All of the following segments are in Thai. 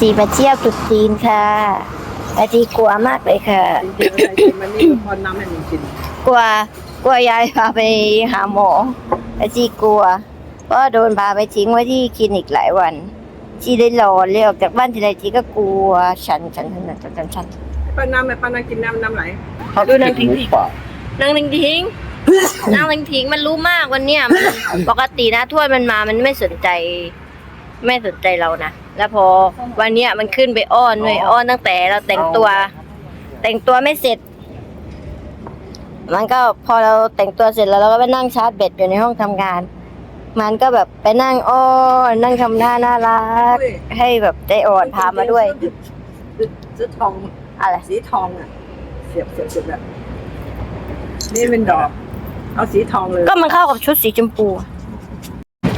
จีมาเที่ยวตรุษจีนค่ะอาจีกลัวมากเลยค่ะจริงๆอะไรกินมันนี่พอน้ำให้มันกินกลัวกลัวยายพาไปหาหมออาจีกลัวเพราะโดนพาไปทิ้งไว้ที่คลินิกหลายวันจีได้รอเลยออกจากบ้านทีไรจีก็กลัวฉันฉันฉันฉันฉันฉันป้าน้ำไหมป้าน้ำกินน้ำน้ำไหลเขาดูนางทิ้งทิ้งนางทิ้งทิ้งนางทิ้งทิ้งมันรู้มากวันเนี้ยมันปกตินะถ้วยมันมามันไม่สนใจ ไม่สนใจเรานะ แล้วพอวันเนี้ยมันขึ้นไปอ้อนเลยอ้อนตั้งแต่เราแต่งตัว แต่งตัวไม่เสร็จ มันก็พอเราแต่งตัวเสร็จแล้วเราก็ไปนั่งชาร์จแบตอยู่ในห้องทำงาน มันก็แบบไปนั่งอ้อนนั่งทำหน้าน่ารัก ให้แบบใจอ่อนพามาด้วยซื้อทองอะไรสีทองอะ เสียบเสียบเสียบแบบนี่เป็นดอก เอาสีทองเลย ก็มันเข้ากับชุดสีชมพู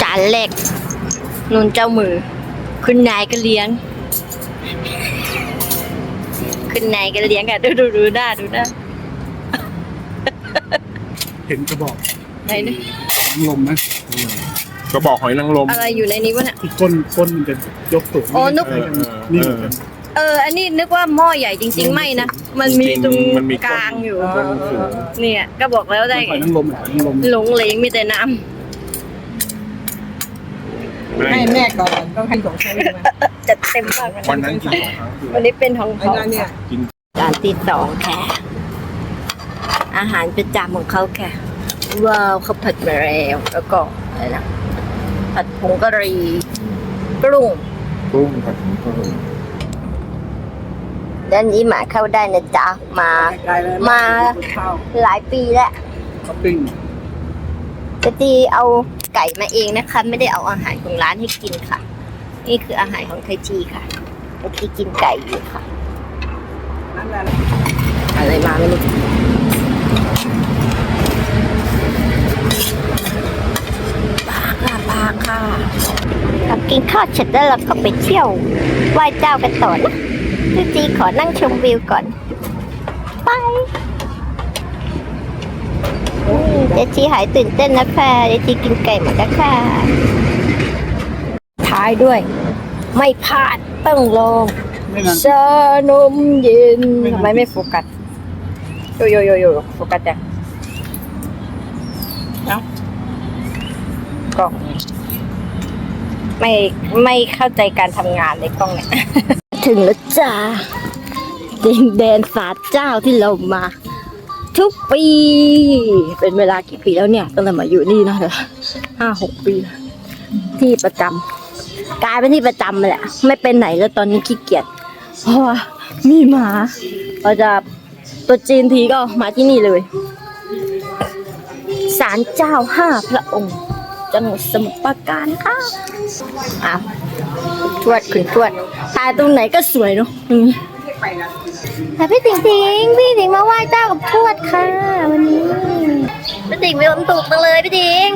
จานแรกนุนเจ้ามือ คุณนายก็เลี้ยง คุณนายก็เลี้ยงค่ะดูดูดูหน้าดูหน้าเห็นกระบอกไหนนี่ลมไหมกระบอกหอยนางรมอะไรอยู่ในนี้วะเนี่ยที่ก้นก้นมันจะยกสูงอ๋อนึกเนี่เหมือนกันเออ อันนี้นึกว่าหม้อใหญ่จริง ๆ ไม่นะ มันมีตรงมันมีกลางอยู่ก้นสูงเนี่ย ก็บอกแล้วได้ หอยนางรมหอยนางรมหลงเหลงมีแต่น้ ให้แม่ก่อนต้องให้ของใช้มาำจัดเต็มมากเลยวันนั้นกินสองครั้งคือวันนี้เป็นของไอ้เขานั่นเนี่ยกินจานที่สองค่ะ อาหารประจำของเขาค่ะ ว้าวเขาผัดมาแล้วแล้วก็อะไรนะผัดผงกะหรี่กรุ้งกุ้งผัดผงกะหรี่ด้านนี้หมาเข้าได้นะจ๊ะมา ไกลๆเลยมาข้าวหลายปีแล้วท็อปปิ้งจะตีเอา ไก่มาเองนะคะ ไม่ได้เอาอาหารของร้านให้กินค่ะ นี่คืออาหารของไทจีค่ะไทจีกินไก่อยู่ค่ะอะไรมาไม่รู้ปลาค่ะปลาค่ะเรากินข้าวเสร็จแล้วเราก็ไปเที่ยวไหว้เจ้ากันต่อนะพี่จีขอนั่งชมวิวก่อน ไป เจจีหายตื่นเต้นนะคะเจจีกินไก่หมดแล้วค่ะท้ายด้วย ไม่พลาดต้องลองไม่นานชานมเย็นทำไมไม่โฟกัสโยโยโยโยโฟกัสจ้ะเอ้ากล้องไม่ไม่เข้าใจการทำงานในกล้องเนี่ย ถึงแล้วจ้าดินแดนศาสตร์เจ้าที่เรามา ทุกปี เป็นเวลากี่ปีแล้วเนี่ยตั้งแต่มาอยู่นี่นะเดี๋ยวห้าหกปี ที่ประจำกลายเป็นที่ประจำเลยแหละ ไม่เป็นไหนแล้วตอนนี้ขี้เกียจเพราะว่ามีหมาเราจะตัวจีนทีก็มาที่นี่เลยศาลเจ้าห้าพระองค์ จังหวัดสมุทรปราการค่ะอ้าวทวดคุณทวดถ่ายตรงไหนก็สวยเนาะ แต่พี่ติงติงพี่ติ๋งมาไหว้เจ้ากับทวดค่ะ วันนี้พี่ติ๋งมีความสุขจังเลยพี่ติ๋ง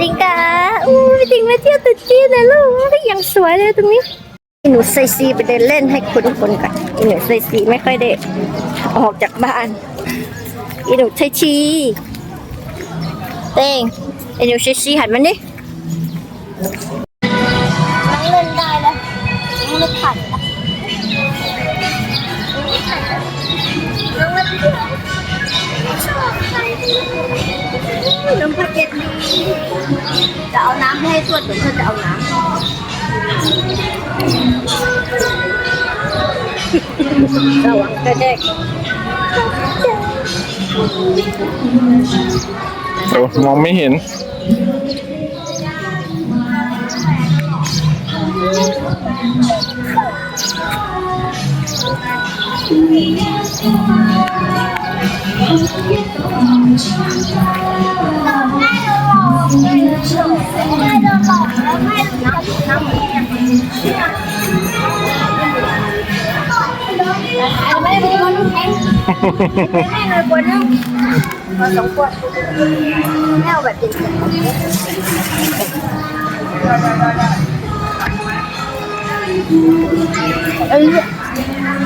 ติงกาอู้พี่ติ๋งมาเที่ยวตรุษจีนนะลูกพี่ยังสวยเลยตรงนี้หนูไซซีไปเดินเล่นให้คุณคนก่อนอีหนูไซซีไม่ค่อยได้ออกจากบ้านอีหนูไซซีเต้งอีหนูไซซีหันมานี่น้องเล่นได้แล้วน้องไม่ขัดละน้องมาเที่ยว น้องพักเก็ตดีจะเอาน้ำให้ทวดหรือเพื่อจะเอาน้ำระวังกระเด็กเดี๋ยวมองไม่เห็น ได้เป็นคนแข็งไม่เล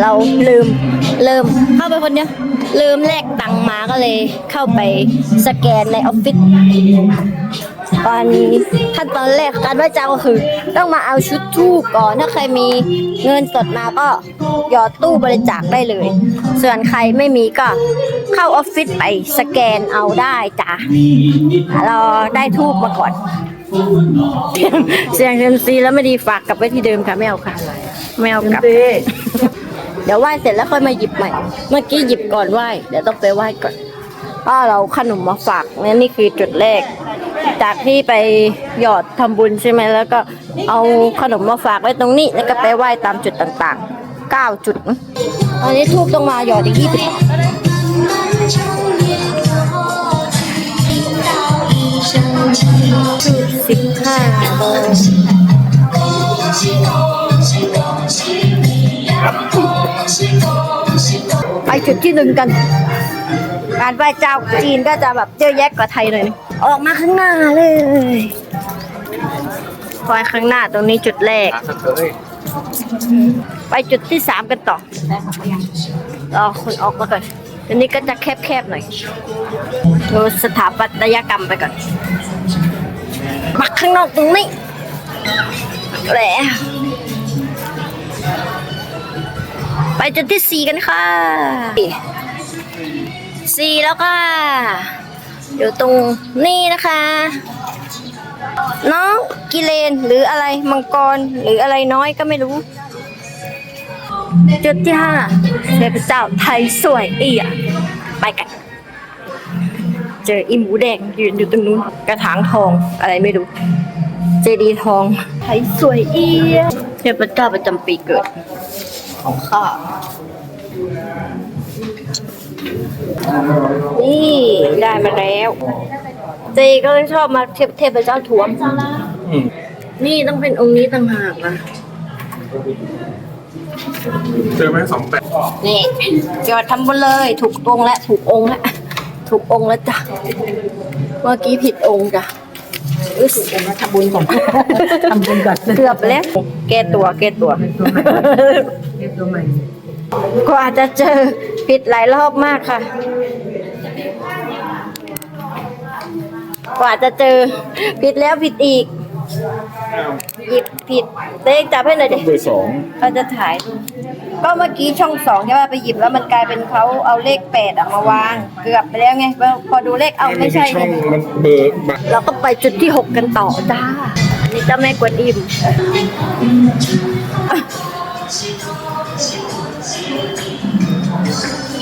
เราลืมลืมเข้าไปคนเนี้ยลืมแลกตังมาก็เลยเข้าไปสแกนในออฟฟิศ ตอนขั้นตอนแรกการไหว้เจ้าก็คือ ต้องมาเอาชุดทูปก่อนถ้าใครมีเงินสดมาก็หยอดตู้บริจาคได้เลย ส่วนใครไม่มีก็เข้าออฟฟิศไปสแกนเอาได้จ้ะเราได้ทูบมาก่อนเสียงเซยมซีแล้วไม่ดีฝากกลับไว้ที่เดิมค่ะไม่เอาค่ะไม่เอากลับ เดี๋ยวไหว้เสร็จแล้วค่อยมาหยิบใหม่ เมื่อกี้หยิบก่อนไหว้เดี๋ยวต้องไปไหว้ก่อน ป้าเราขนมมาฝากนี่นี่คือจุดแรก จากที่ไปหยอดทำบุญใช่ไหมแล้วก็เอาขนมมาฝากไว้ตรงนี้แล้วก็ไปไหว้ตามจุดต่างๆ 9 จุดนะตอนนี้ทูบต้องมาหยอดอีก20บาทสิบห้าโมงไปจุดที่หนึ่งกัน การไหว้เจ้าจีนก็จะแบบเยอะแยะกว่าไทยหน่อยออกมาข้างหน้าเลยคอยข้างหน้าตรงนี้จุดแรก ไปจุดที่สามกันต่อรอคนออกมาก่อนอันนี้ก็จะแคบๆหน่อยดูสถาปัตยกรรมไปก่อนมาข้างนอกตรงนี้แหล้วไปจุดที่สี่กันค่ะ สี่แล้วค่ะ อยู่ตรงนี้นะคะ น้องกิเลนหรืออะไรมังกรหรืออะไรน้อยก็ไม่รู้ จุดที่ห้าเทพเจ้าไทยสวยเอี่ยไปกันเจออีหมูแดงยืนอยู่ตรงนู้นกระถางทองอะไรไม่รู้ เจดีทองไทยสวยเอี่ยเทพเจ้าประจำปีเกิดของข้า นี่ได้มาแล้วเจก็เลยชอบมาเทพเทพเจ้าถวม อืมนี่ต้องเป็นองค์นี้ต่างหากอะเจอไหมสองแปดนี่จอดทำบุญเลย ถูกองค์และถูกองค์และถูกองค์แล้วจ้ะเมื่อกี้ผิดองค์จ้ะเออถูกองค์แล้วทำบุญก่อนทำบุญก่อนเกือบไปแล้วแก้ตัวแก้ตัวเรียบตัวใหม่ กว่าจะเจอผิดหลายรอบมากค่ะกว่าจะเจอผิดแล้วผิดอีก หยิบผิดเต้จับให้หน่อยดิเบอร์สองเราจะถ่ายดูก็เมื่อกี้ช่องสองใช่ป่ะไปหยิบแล้วมันกลายเป็นเขาเอาเลขแปดอะมาวาง เกือบไปแล้วไง พอดูเลขเอาไม่ใช่ช่องมันเบอร์บัตรเราก็ไปจุดที่หกกันต่อจ้า อันนี้เจ้าแม่กวนอิม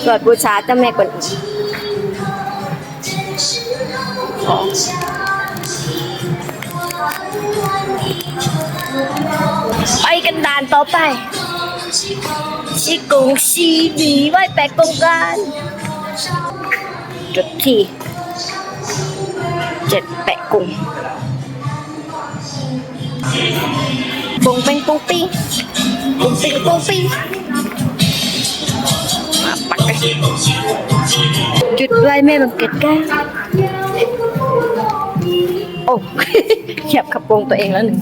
สวดบูชาเจ้าแม่กวนอิมไปกันดานต่อไปชีกงชีหนีไหวแปะกงการจุดที่เจ็ดแปะกุ้งปุงเป็นปุงปีปุงปิงปุงปีมาปักกัน จุดไว้แม่บังเกิดแก้โอ้เหยียบกระโปรงตัวเองแล้วหนึ่ง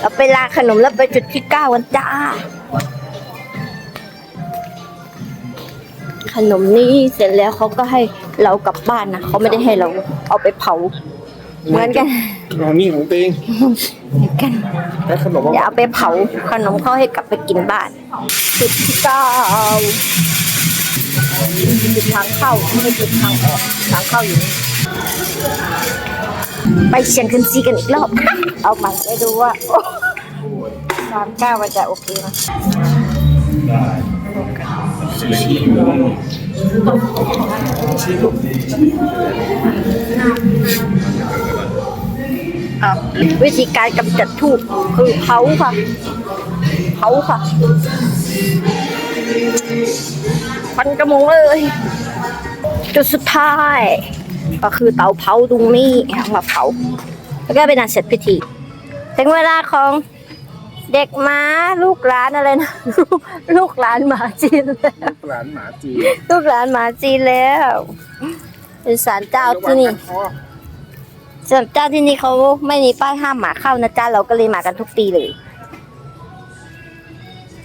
เราไปลาขนมแล้วไปจุดที่เก้ากันจ้า ขนมนี้เสร็จแล้วเขาก็ให้เรากลับบ้านนะเขาไม่ได้ให้เราเอาไปเผา เหมือนกันของนี่ของเตงเหมือนกันแล้วขนมอย่าเอาไปเผาขนมเขาให้กลับไปกินบ้านจุดที่เก้าจุดทางเข้าไม่ใช่จุดทางออกทางเข้าอยู่นี่ไปเชียงคันซีกันอีกรอบ เอาใหม่ไปดูว่าโอ้สามเก้ามันจะโอเคไหมอะ วิธีการกำจัดทูบคือเผาค่ะเผาค่ะควันกระมงเลยจุดสุดท้าย ก็คือเตาเผาตรงนี้เอามาเผา แล้วก็เป็นอันเสร็จพิธีถึงเวลาของเด็กม้าลูกหลานอะไรนะลูกลูกหลานหมาจีนแล้วหลานหมาจีนลูกหลานหมาจีนแล้วเป็นศาลเจ้าที่นี่ ศาลเจ้าที่นี่เขาไม่มีป้ายห้ามหมาเข้านะจ๊ะเราก็เลยมากันทุกปีเลย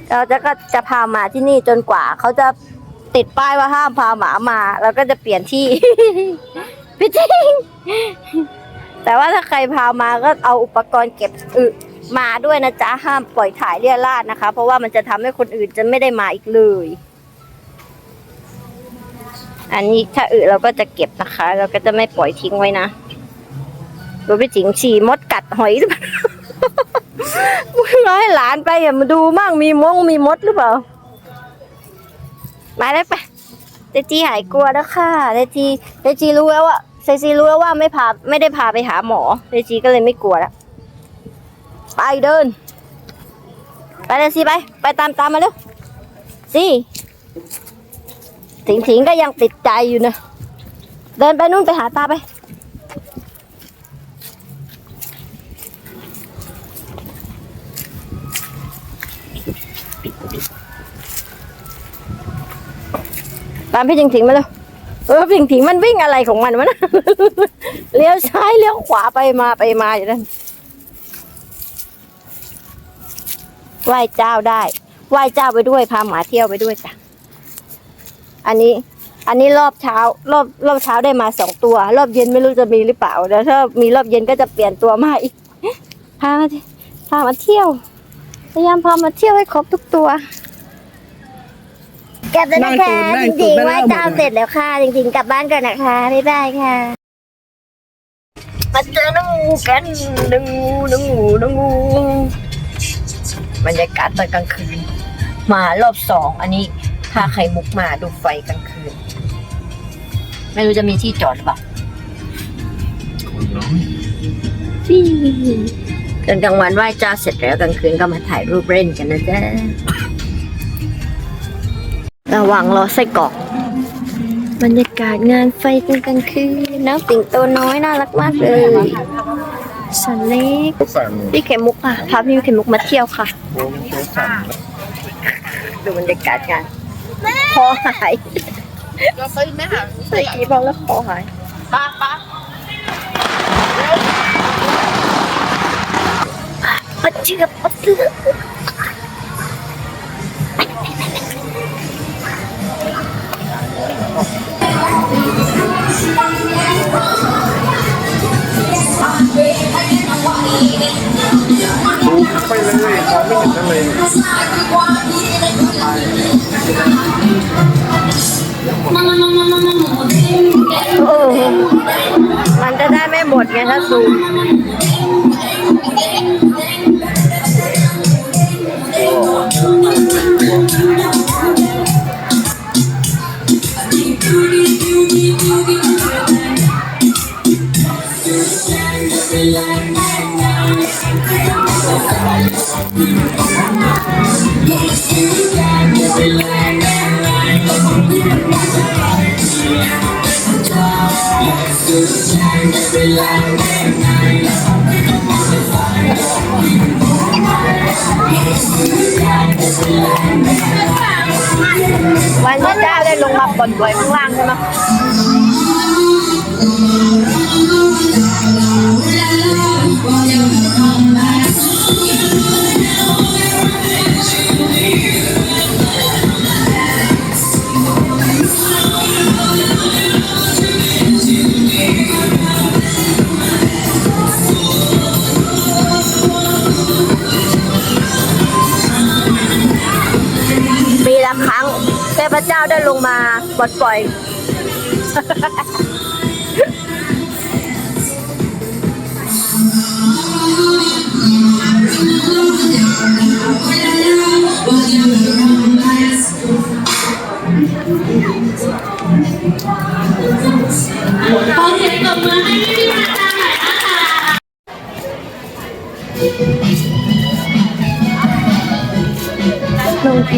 เราจะก็จะพามาที่นี่จนกว่า เขาจะติดป้ายว่าห้ามพาหมามาเราก็จะเปลี่ยนที่พี่จริงแต่ว่าถ้าใครพามาก็เอาอุปกรณ์เก็บอึมาด้วยนะจ๊ะห้ามปล่อยถ่ายเรี่ยราดนะคะ เพราะว่ามันจะทำให้คนอื่นจะไม่ได้มาอีกเลย อันนี้ถ้าอึเราก็จะเก็บนะคะ เราก็จะไม่ปล่อยทิ้งไว้นะ ดูพี่จิงฉี่มดกัดหอยหรือเปล่ามึงร้อยหลานไปอย่ามาดูมั่งมีมงมีมดหรือเปล่า มาได้ไปเจจีหายกลัวแล้วค่ะเจจีเจจีรู้แล้วว่าเจจีรู้แล้วว่าไม่พาไม่ได้พาไปหาหมอเจจีก็เลยไม่กลัวแล้วไปเดิน ไปเลยสิไป ไปตามตามมาเร็วสิถิงถิงก็ยังติดใจอยู่นะ เดินไปนู่นไปหาตาไป ตามพี่ถิงถิงมาเลยเออพี่ถิงถิงมันวิ่งอะไรของมันวะนะเลี้ยวซ้ายเลี้ยวขวาไปมาไปมาอยู่นั่นไหว้เจ้าได้ไหว้เจ้าไปด้วยพาหมาเที่ยวไปด้วยจ้ะอันนี้ อันนี้รอบเช้า รอบรอบเช้าได้มาสองตัว รอบเย็นไม่รู้จะมีหรือเปล่าเดี๋ยวถ้ามีรอบเย็นก็จะเปลี่ยนตัวมาอีกพามาพามาเที่ยวพยายามพามาเที่ยวให้ครบทุกตัว กลับแล้วนะคะจริงๆไหว้เจ้าเสร็จแล้วค่ะ จริงๆ กลับบ้านก่อนนะคะ บ๊ายบายค่ะ มาเจอน้องงูกันน้องงูน้องงูน้องงูบรรยากาศตอนกลางคืน มารอบสอง อันนี้พาไข่มุกมาดูไฟกลางคืน ไม่รู้จะมีที่จอดหรือเปล่าฟี่ตอนกลางวันไหว้เจ้าเสร็จแล้วกลางคืนก็มาถ่ายรูปเล่นกันนะจ๊ะ ระหว่างรอไส้กรอก บรรยากาศงานไฟตอนกลางคืนน้องสิงโตน้อยน่ารักมากเลยสันเล็กก็สั่งพี่เข็มมุกค่ะพาพี่เข็มมุกมาเที่ยวค่ะโอ้ก็สั่งดูบรรยากาศงานคอหายเราไปไหมคะใส่กี่บอกแล้วคอหายป้าป้าปัดเชือกปัดเชือก ดูไปเลยมองไม่เห็นนั่นเลยโอ้มันจะได้ไม่หมดไงถ้าซูม วันที่เจ้าได้ลงมาปลดปล่อยข้างล่างใช่ไหม ปีละครั้งเทพเจ้าได้ลงมาปลดปล่อย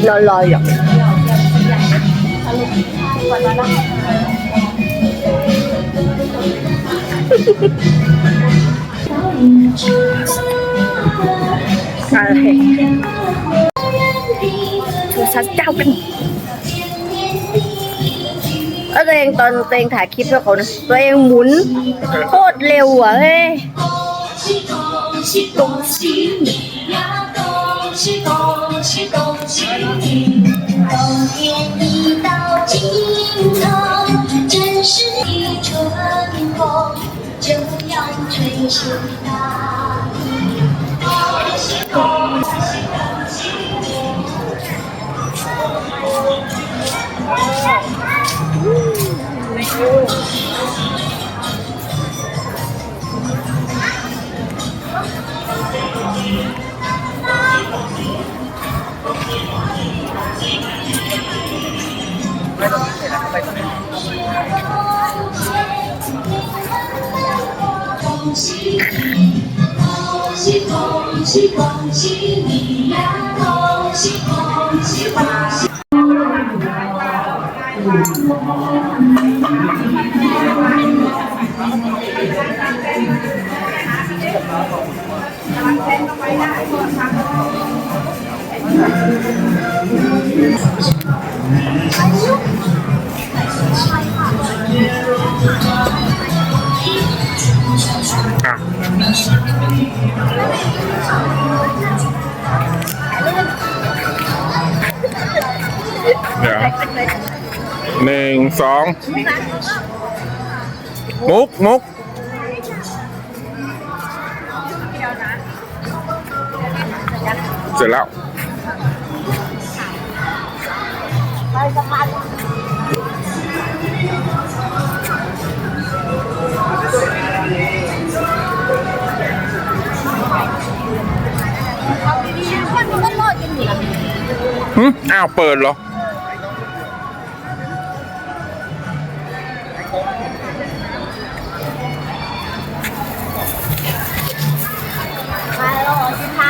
น้องกินอร่อยอะอะไรโทรศัพท์เจ้ากันแล้วตัวเองตอนตัวเองถ่ายคลิปให้เขานะตัวเองหมุนโคตรเร็วอะเฮ้ย恭喜春风就要吹醒大地喜你，恭喜恭喜恭喜你呀！恭喜恭喜恭喜！ หนึ่งสองมุกมุกเสร็จแล้วหึอ้าว เปิดเหรอ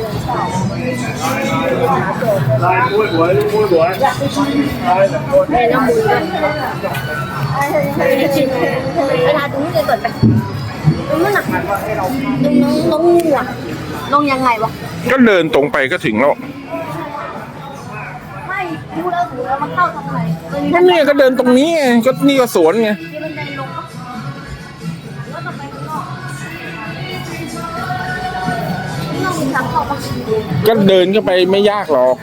วยหัวลายแบบคนแม่น้ำมือกันเวลาตรงนี้เลยก่อนไปตรงนั้นน่ะตรงน้องน้องงูอะน้องยังไงวะ ก็เดินตรงไปก็ถึงแล้ว ไม่ดูแล้วหูแล้วมันเข้าทางไหนมันมีก็เนี่ยก็เดินตรงนี้ไงก็นี่ก็สวนไง ข้างนอกมาก็เดินเข้าไปไม่ยากหรอก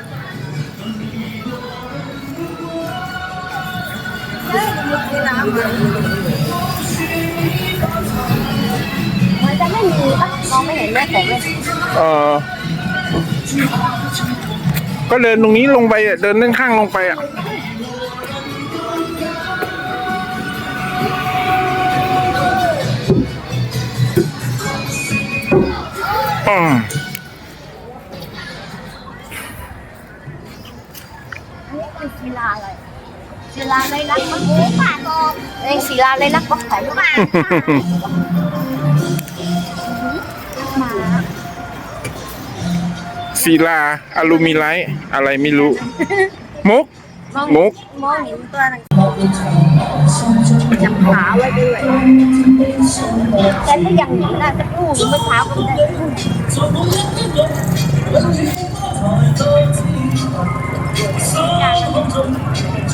ใช่มันมีน้ำมันจะไม่มีปะมองไม่เห็นแม่แต่เลยเออก็เดินตรงนี้ลงไปอะเดินด้านข้างลงไปอะอืม อันนี้เป็นศิลาอะไรศิ ลาอะไรนะมันหมูป่าตองเองศิลาอะไรนะก็ขายมาหมาศิลาอลูมิไลท์อะไรไม่รู้ มุกมองมุกมองเห็นตัวหนึงจับขาไว้ด้วยแต่ถ้าอย่างนี้น่าจะกู้เมื่อเช้าก็ได้กู้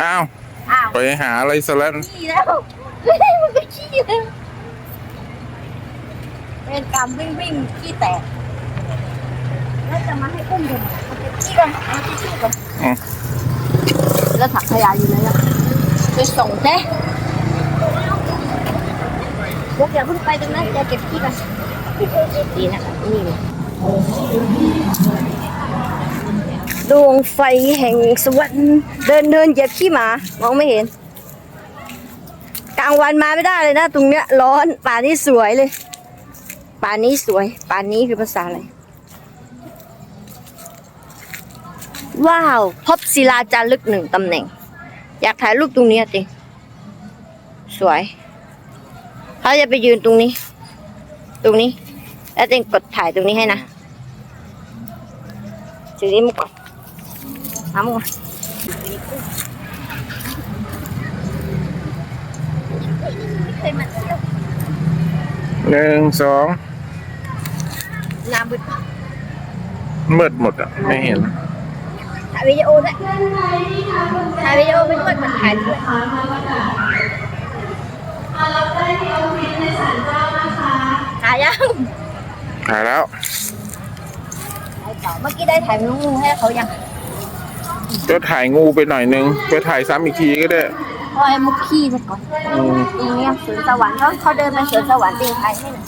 อ้าวอ้าวไปหาอะไรซะแล้วขี้แล้วเฮ้ยมันก็ขี้แล้วเป็นกรรมวิ่งวิ่งขี้แตกแล้วจะมาให้อุ้มดูเอาไปขี้ก่อนเอาไปขี้ก่อนอืมแล้วถังขยะอยู่ไหนล่ะไปส่งเจ๊พวกอย่าเพิ่งไปตรงนั้นอย่าเก็บขี้ก่อนดีนะคะนี่เลย ดวงไฟแห่งสวรรค์เดินเดินเหยียบขี้หมามองไม่เห็น กลางวันมาไม่ได้เลยนะ ตรงเนี้ยร้อนป่านี้สวยเลย ป่านี้สวย ป่านี้คือภาษาอะไร ว้าว พบศิลาจารึกหนึ่งตำแหน่ง อยากถ่ายรูปตรงนี้อะติสวยเขาจะไปยืนตรงนี้ ตรงนี้ แล้วเต็งกดถ่ายตรงนี้ให้นะถือนี้มาก่อน เอามาก่อนเคยมาเที่ยวหนึ่งสองน้ำบึดมืดหมดอะ ไม่เห็นถ่ายวิดีโอด้วยถ่ายวิดีโอไปด้วยมันถ่ายด้วยถ่ายยังถ่ายแล้วถ่ายต่อเมื่อกี้ได้ถ่ายงูให้เขายัง ก็ถ่ายงูไปหน่อยนึงไปถ่ายซ้ำอีกทีก็ได้พอไอ้มุกขี้ซะก่อนอืมตรงเนี้ยสวนสวรรค์เขาเขาเดินไปสวนสวรรค์ติงถ่ายให้หน่อย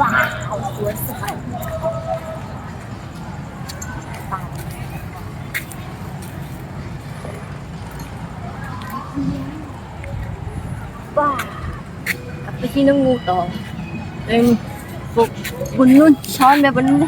ว้าวสวนสวรรค์ว้าวกลับไปที่น้องงูต่อ เอ็งฝึกบนนู้นช้อนแบบนนู้น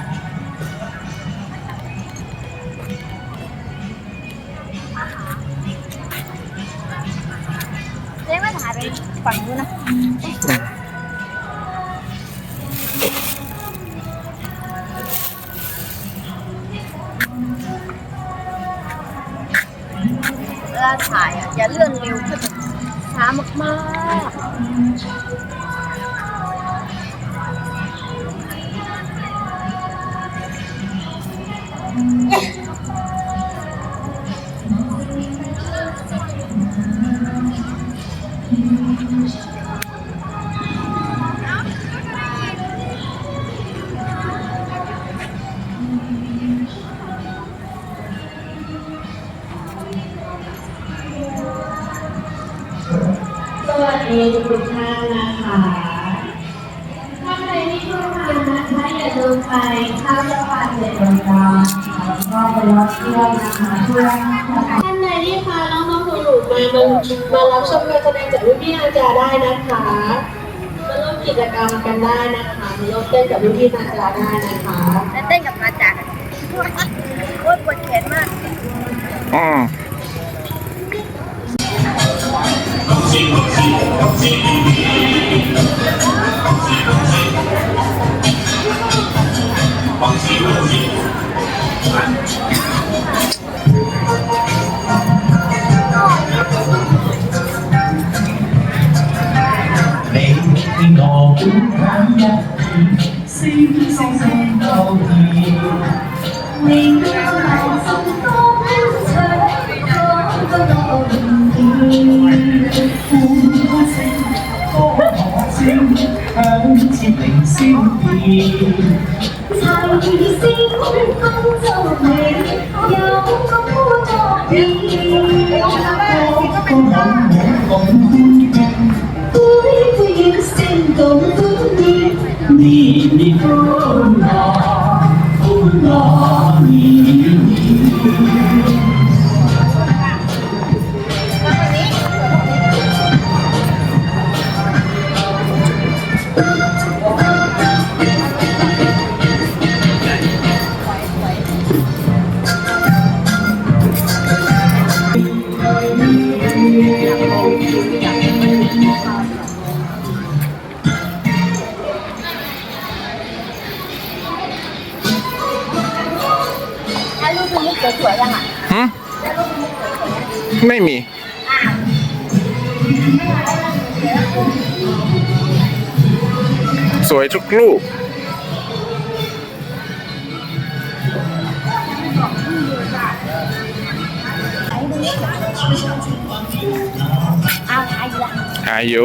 ก็ไปรับเที่ยนะคะช่วยท่านใดที่พาน้องๆหนูๆมามันมารับชมการแสดงจากรุ่นพี่อาจารย์ได้นะคะมาร่วมกิจกรรมกันได้นะคะมาร่วมเต้นกับรุ่นพี่อาจารย์ได้นะคะแล้วเต้นกับมาจากโคตรปวดแขนมากอืม你 ครั้งยักสิ่งเสิ่งเสียงเท่าไหร่ส่ต้องเธอก็ต้องดีคุณว่สิ่งก็ขอสิ่งทั้งที่เสิ่งดีใช่สิ่งต้องเจ้าไห 年年欢乐，欢乐 ไม่มี สวยทุกรูปเอาไอ้ละอายุ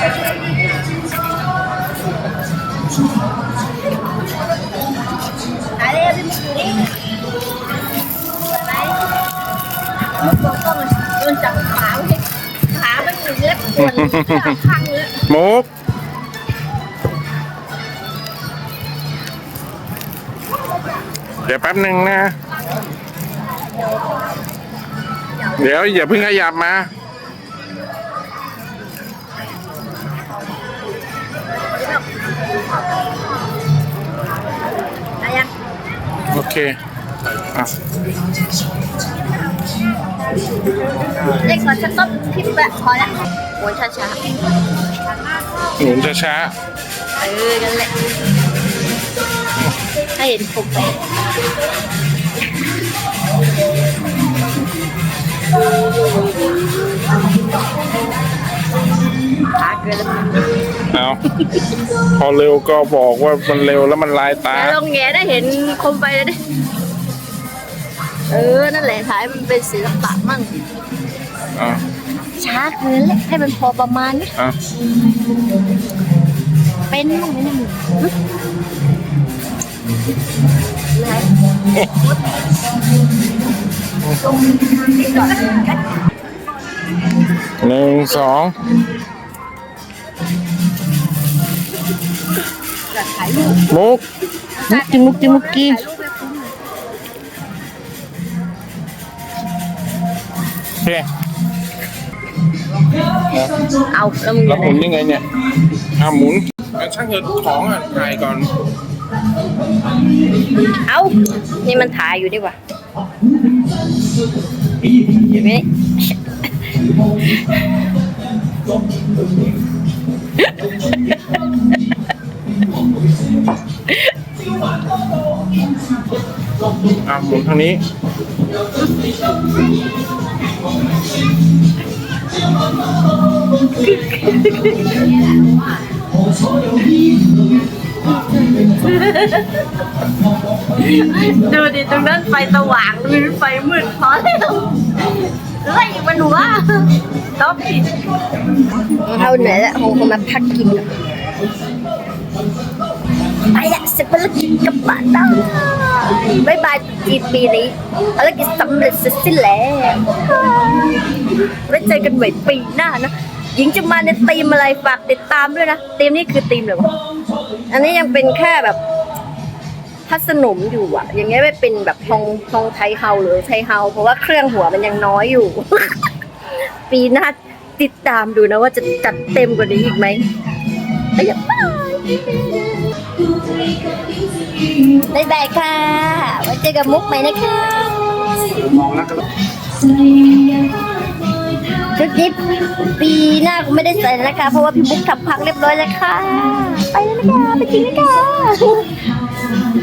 เล็บปวดข้างเลยมุกเดี๋ยวแป๊บหนึ่งนะ เดี๋ยวอย่าเพิ่งขยับมาโอเคอะเล็กกว่าฉันต้นพิมพ์แบบพอแล้ว โอ้ยช้าหมุนช้าๆเออกันแหละให้เห็นผมไปขาเกินแล้วๆเอาพอเร็วก็บอกว่ามันเร็วแล้วมันลายตาแล้วลงแง่ได้เห็นคมไฟเลยดิเออ นั่นแหละถ่ายมันเป็นศิลปะมั่งอะ ช้าเกินแหละให้มันพอประมาณนี้อะเป็นมั่งไหมเนี่ยหึไหนหนึ่งสองอยากถ่ายรูปมุกมุกจิมุกจิมุกกี้ถ่ายรูปให้คุ้มโอเค เอาแล้วมึงอแล้วยู่หไหนมุนยังไงเนี่ยอะหมุนเอาช่างเถอะของอะถ่ายก่อน เอานี่มันถ่ายอยู่ดีกว่าเห็นไหมอะหมุนทางนี้ ดูดิตรงนั้นไฟสว่างมีไฟมืดพอแล้วไล่มันหัวต๊อปผิดเอาไหนละคงมาพักกินก่อน ไปละเสร็จภารกิจกับบ้านได้บายบายจีนปีนี้ภารกิจสำเร็จเสร็จสิ้นแล้วไว้เจอกันใหม่ปีหน้านะหญิงจะมาในธีมอะไรฝากติดตามด้วยนะธีมนี้คือธีมอะไรวะอันนี้ยังเป็นแค่แบบพัสนมอยู่อะอย่างเงี้ยไม่เป็นแบบทองทองไทยเฮาหรือไทยเฮาเพราะว่าเครื่องหัวมันยังน้อยอยู่ ปีหน้าติดตามดูนะว่าจะจัดเต็มกว่านี้อีกไหมไปอย่าไป บายบายค่ะไว้เจอกับมุกใหม่นะคะมองแล้วก็ชุดนี้ปีหน้าก็ไม่ได้ใส่แล้วนะคะ เพราะว่าพี่มุกทำพักเรียบร้อยแล้วค่ะ ไปแล้วนะคะ ไปจริงนะคะ